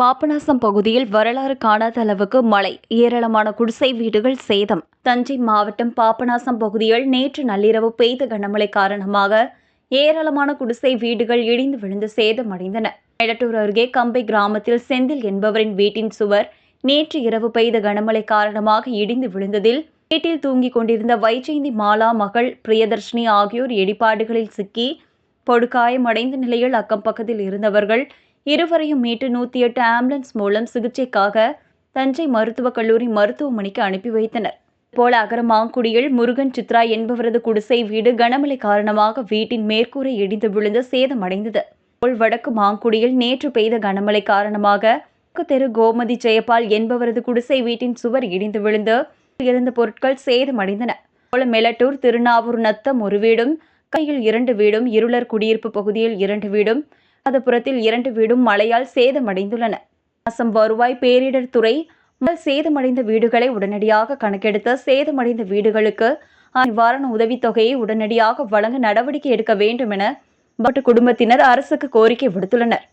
பாபநாசம் பகுதியில் வரலாறு காணாத அளவுக்கு மழை ஏராளமான குடிசை வீடுகள் சேதம். தஞ்சை மாவட்டம் பாபநாசம் பகுதியில் நேற்று நள்ளிரவு பெய்த கனமழை காரணமாக ஏராளமான குடிசை வீடுகள் இடிந்து விழுந்து சேதமடைந்தன. எடட்டூர் அருகே கம்பை கிராமத்தில் செந்தில் என்பவரின் வீட்டின் சுவர் நேற்று இரவு பெய்த கனமழை காரணமாக இடிந்து விழுந்ததில் வீட்டில் தூங்கிக் கொண்டிருந்த வைஜெயந்தி மாலா மகள் பிரியதர்ஷினி ஆகியோர் இடிபாடுகளில் சிக்கி படுகாயமடைந்த நிலையில் அக்கம் பக்கத்தில் இருந்தவர்கள் இருவரையும் மீட்டு நூற்றி எட்டு ஆம்புலன்ஸ் மூலம் சிகிச்சைக்காக தஞ்சை மருத்துவக் கல்லூரி மருத்துவமனைக்கு அனுப்பி வைத்தனர். போல அகரமாங்குடியில் முருகன் சித்ரா என்பவரது குடிசை வீடு கனமழை காரணமாக வீட்டின் மேற்கூரை இடிந்து விழுந்து சேதமடைந்தது. போல் வடக்கு மாங்குடியில் நேற்று பெய்த கனமழை காரணமாக தெரு கோமதி ஜெயபால் என்பவரது குடிசை வீட்டின் சுவர் இடிந்து விழுந்து இருந்த பொருட்கள் சேதமடைந்தன. போல மெலட்டூர் திருநாவூர் நத்தம் ஒரு வீடும் கையில் இரண்டு வீடும் இருளர் குடியிருப்பு பகுதியில் இரண்டு வீடும் அதபுரத்தில் இரண்டு வீடும் மழையால் சேதமடைந்துள்ளன. அசம் வருவாய் பேரிடர் துறை சேதமடைந்த வீடுகளை உடனடியாக கணக்கெடுத்து சேதமடைந்த வீடுகளுக்கு நிவாரண உதவித்தொகையை உடனடியாக வழங்க நடவடிக்கை எடுக்க வேண்டும் என பட்டு குடும்பத்தினர் அரசுக்கு கோரிக்கை விடுத்துள்ளனர்.